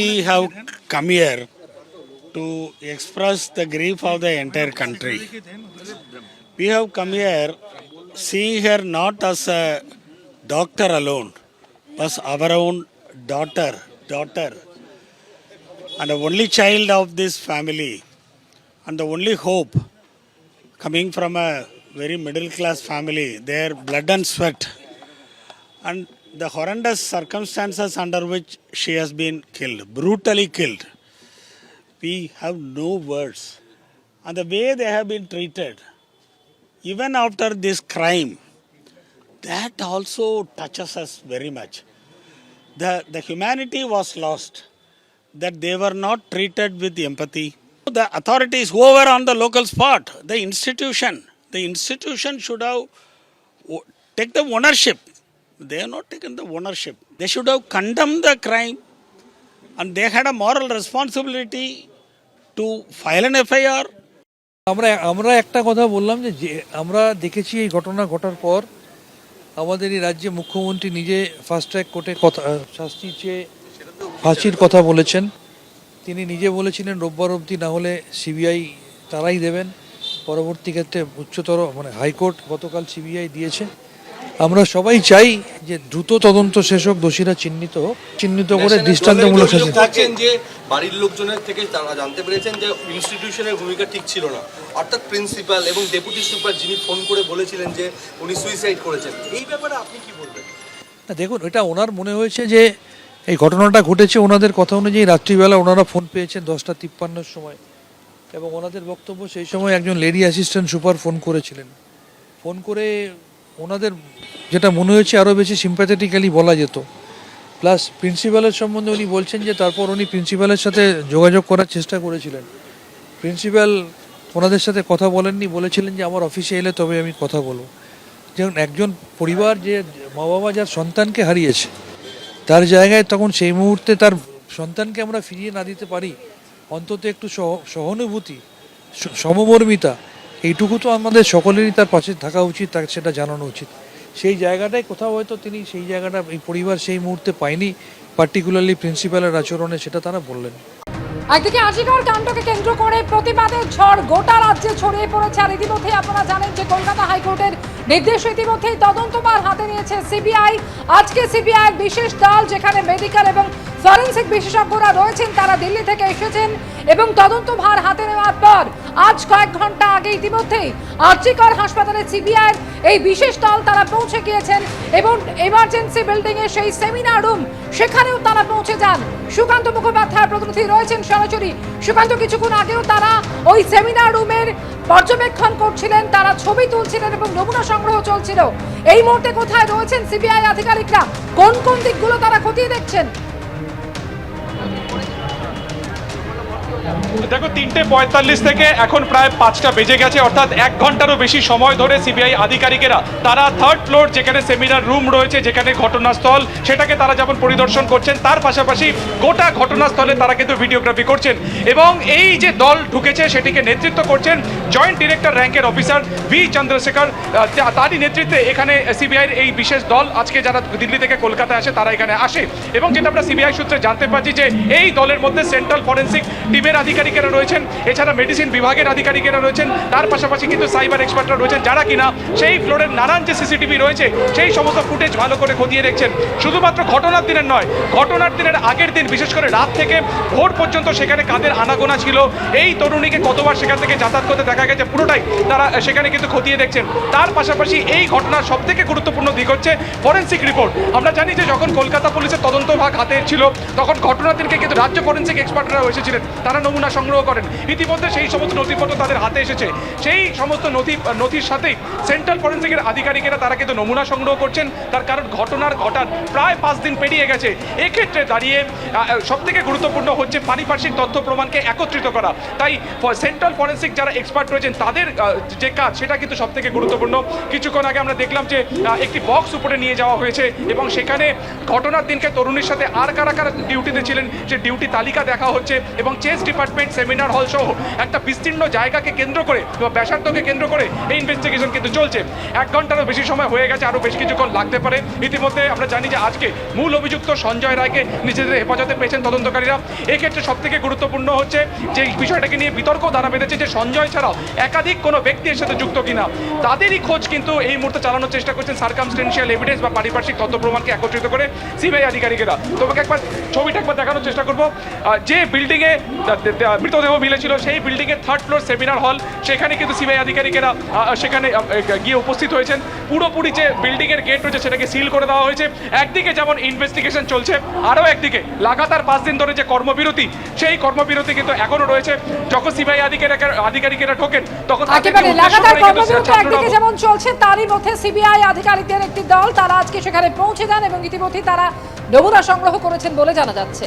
We have come here to express the grief of the entire country. We have come here seeing her not as a doctor alone, but our own daughter, daughter, and the only child of this family, and the only hope coming from a very middle class family, their blood and sweat and the horrendous circumstances under which she has been killed, brutally killed. We have no words. And the way they have been treated, even after this crime, that also touches us very much. The, the humanity was lost, that they were not treated with empathy. The authorities, whoever on the local spot, the institution, the institution should have take the ownership. They have not taken the ownership. They should have condemned the crime and they had a moral responsibility to file an FIR. আমরা আমরা একটা কথা বললাম যে আমরা দেখেছি এই ঘটনা ঘটার পর আমাদের এই রাজ্যে মুখ্যমন্ত্রী নিজে ফার্স্ট ট্র্যাক কোর্টে কথা শাস্তি চেয়ে ফাঁসির কথা বলেছেন তিনি নিজে বলেছিলেন, রোববার অবধি না হলে সিবিআই তারাই দেবেন পরবর্তী ক্ষেত্রে উচ্চতর মানে হাইকোর্ট গতকাল সিবিআই দিয়েছে আমরা সবাই চাই যে দ্রুত তদন্ত শেষ হোক দোষীরা চিহ্নিত চিহ্নিত করে দৃষ্টান্তমূলক শাস্তি করছেন যে বাড়ির লোকজনের থেকে তারা জানতে পেরেছেন যে ইনস্টিটিউশনের ভূমিকা ঠিক ছিল না। অর্থাৎ প্রিন্সিপাল এবং ডেপুটি সুপার যিনি ফোন করে বলেছিলেন যে উনি সুইসাইড করেছেন। এই ব্যাপারে আপনি কি বলবেন? না দেখুন এটা ওনার মনে হয়েছে যে এই ঘটনাটা ঘটেছে ওনাদের কথা অনুযায়ী রাত্রিবেলা ওনারা ফোন পেয়েছেন দশটা তিপ্পান্নর সময়। এবং ওনাদের বক্তব্য সেই সময় একজন লেডি অ্যাসিস্ট্যান্ট সুপার ফোন করেছিলেন। ফোন করে ওনাদের যেটা মনে হয়েছে আরও বেশি সিম্প্যাথেটিক্যালি বলা যেত। প্লাস প্রিন্সিপালের সম্বন্ধে উনি বলছেন যে তারপর উনি প্রিন্সিপালের সাথে যোগাযোগ করার চেষ্টা করেছিলেন। প্রিন্সিপাল ওনাদের সাথে কথা বলেননি, বলেছিলেন যে আমার অফিসে এলে তবে আমি কথা বলব। যেমন একজন পরিবার যে মা বাবা যার সন্তানকে হারিয়েছে, তার জায়গায় তখন সেই মুহূর্তে তার সন্তানকে আমরা ফিরিয়ে না দিতে পারি। অন্তত একটু সহ- সহানুভূতি সমমর্মিতা এইটুকু তো আমাদের সকলেরই তার পাশে থাকা উচিত, তাকে সেটা জানানো উচিত। সেই জায়গাটায় কোথাও হয়তো তিনি সেই জায়গাটা, এই পরিবার সেই মুহূর্তে পায়নি পার্টিকুলারলি প্রিন্সিপালের আচরণে, সেটা তারা বললেন। একদিকে আজিকর কাণ্ডকে কেন্দ্র করে প্রতিবাদের ঝড় গোটা রাজ্যে ছড়িয়ে পড়েছে, আর ইতিমধ্যে আপনারা জানেন যে কলকাতা হাইকোর্টের নির্দেশ ইতিমধ্যেই তদন্তভার হাতে নিয়েছে সিবিআই। আজকে সিবিআই বিশেষ দল, যেখানে মেডিকেল এবং ফরেন্সিক বিশেষজ্ঞরা রয়েছেন, তারা দিল্লি থেকে এসেছেন এবং তদন্তভার হাতে নেওয়ার পর আজ কয়েক ঘণ্টা আগে ইতিমধ্যেই আর্চিকর হাসপাতালে সিবিআই এই বিশেষ দল তারা পৌঁছে গিয়েছেন এবং এমার্জেন্সি বিল্ডিং এ সেই সেমিনার রুম সেখানেও তারা পৌঁছে যান। সুকান্ত মুখোপাধ্যায় প্রতিনিধি রয়েছেন সরাসরি। সুকান্ত, কিছুক্ষণ আগেও তারা ওই সেমিনার রুমের পর্যবেক্ষণ করছিলেন, তারা ছবি তুলছিলেন এবং নমুনা সংগ্রহ চলছিল। এই মুহূর্তে কোথায় রয়েছেন সিবিআই আধিকারিকরা? কোন কোন দিকগুলো তারা খতিয়ে দেখছেন? দেখো, তিনটে পঁয়তাল্লিশ থেকে এখন প্রায় পাঁচটা বেজে গেছে, অর্থাৎ এক ঘন্টারও বেশি সময় ধরে সিবিআই আধিকারিকেরা, তারা থার্ড ফ্লোর যেখানে সেমিনার রুম রয়েছে, যেখানে ঘটনাস্থল, সেটাকে তারা যেমন পরিদর্শন করছেন, তার পাশাপাশি গোটা ঘটনাস্থলে তারা কিন্তু ভিডিওগ্রাফি করছেন। এবং এই যে দল ঢুকেছে, সেটিকে নেতৃত্ব করছেন জয়েন্ট ডিরেক্টর র্যাঙ্কের অফিসার ভি চন্দ্রশেখর। তারই নেতৃত্বে এখানে সিবিআইয়ের এই বিশেষ দল আজকে যারা দিল্লি থেকে কলকাতায় আসে, তারা এখানে আসে। এবং যেটা আমরা সিবিআই সূত্রে জানতে পারছি যে এই দলের মধ্যে সেন্ট্রাল ফরেন্সিক টিমের আধিকারিকেরা রয়েছেন, এছাড়া মেডিসিন বিভাগের আধিকারিকেরা রয়েছেন, তার পাশাপাশি কিন্তু সাইবার এক্সপার্টরা রয়েছেন, যারা কিনা সেই ফ্লোরের নানান যে সিসিটিভি রয়েছে, সেই সমস্ত ফুটেজ ভালো করে খতিয়ে দেখছেন। শুধুমাত্র ঘটনার দিনের নয়, ঘটনার দিনের আগের দিন, বিশেষ করে রাত থেকে ভোর পর্যন্ত সেখানে কাদের আনাগোনা ছিল, এই তরুণীকে কতবার সেখান থেকে যাতায়াত করতে দেখা গেছে, পুরোটাই তারা সেখানে কিন্তু খতিয়ে দেখছেন। তার পাশাপাশি এই ঘটনার সব থেকে গুরুত্বপূর্ণ দিক হচ্ছে ফরেন্সিক রিপোর্ট আমরা জানি যে যখন কলকাতা পুলিশের তদন্ত ভাগ হাতে ছিল, তখন ঘটনার দিনকে কিন্তু রাজ্য ফরেন্সিক এক্সপার্টরা এসেছিলেন। তারা নমুনা সংগ্রহ করেন। ইতিমধ্যে সেই সমস্ত নথিপত্র তাদের হাতে এসেছে। সেই সমস্ত নথি, নথির সাথেই সেন্ট্রাল ফরেন্সিকের আধিকারিকেরা তারা কিন্তু নমুনা সংগ্রহ করছেন। তার কারণ ঘটনার ঘটার প্রায় পাঁচ দিন পেরিয়ে গেছে। এক্ষেত্রে দাঁড়িয়ে সব থেকে গুরুত্বপূর্ণ হচ্ছে পারিপার্শ্বিক তথ্য প্রমাণকে একত্রিত করা। তাই সেন্ট্রাল ফরেন্সিক যারা এক্সপার্ট রয়েছেন, তাদের যে কাজ, সেটা কিন্তু সব থেকে গুরুত্বপূর্ণ। কিছুক্ষণ আগে আমরা দেখলাম যে একটি বক্স উপরে নিয়ে যাওয়া হয়েছে এবং সেখানে ঘটনার দিনকে তরুণীর সাথে আর কারা কারা ডিউটিতে ছিলেন, সে ডিউটি তালিকা দেখা হচ্ছে এবং চেস ডিপার্টমেন্ট সেমিনার হল সহ একটা বিস্তীর্ণ জায়গাকে কেন্দ্র করে বা ব্যাসার্ধকে কেন্দ্র করে এই ইনভেস্টিগেশন কিন্তু চলছে। এক ঘন্টারও বেশি সময় হয়ে গেছে, আরও বেশ কিছুক্ষণ লাগতে পারে। ইতিমধ্যে আমরা জানি যে আজকে মূল অভিযুক্ত সঞ্জয় রায়কে নিজেদের হেফাজতে পেয়েছেন তদন্তকারীরা। এক্ষেত্রে সব থেকে গুরুত্বপূর্ণ হচ্ছে যে বিষয়টাকে নিয়ে বিতর্ক দ্বারা বেঁধেছে যে সঞ্জয় ছাড়াও একাধিক কোনো ব্যক্তি এর সাথে যুক্ত কিনা। তাদেরই খোঁজ কিন্তু এই মুহূর্তে চালানোর চেষ্টা করছেন সার্কামস্টেন্সিয়াল এভিডেন্স বা পারিপার্শ্বিক তথ্য প্রমাণকে একত্রিত করে সিবিআই আধিকারিকেরা। তোমাকে একবার ছবিটা একবার দেখানোর চেষ্টা করব। যে বিল্ডিংয়ে মৃতদেহ মিলেছিল। সেই বিল্ডিংয়ের থার্ড ফ্লোর সেমিনার হল সেখানে কিন্তু সিবিআই আধিকারিকেরা সেখানে গিয়ে উপস্থিত হয়েছেন। পুরোপুরি যে বিল্ডিংয়ের গেট রয়েছে সেটাকে সিল করে দেওয়া হয়েছে। একদিকে যেমন ইনভেস্টিগেশন চলছে আরও একদিকে লাগাতার পাঁচ দিন ধরে যে কর্মবিরতি সেই কর্মবিরতি কিন্তু এখনও রয়েছে। যখন সিবিআই আধিকারিকেরা আধিকারিকেরা ঢোকেন তখন তাদেরকে লাগাতার কর্মবিরতি একদিকে যেমন চলছে তারই মধ্যে সিবিআই আধিকারিকদের একটি দল তারা আজকে সেখানে পৌঁছে যান এবং ইতিমধ্যেই তারা নমুনা সংগ্রহ করেছেন বলে জানা যাচ্ছে।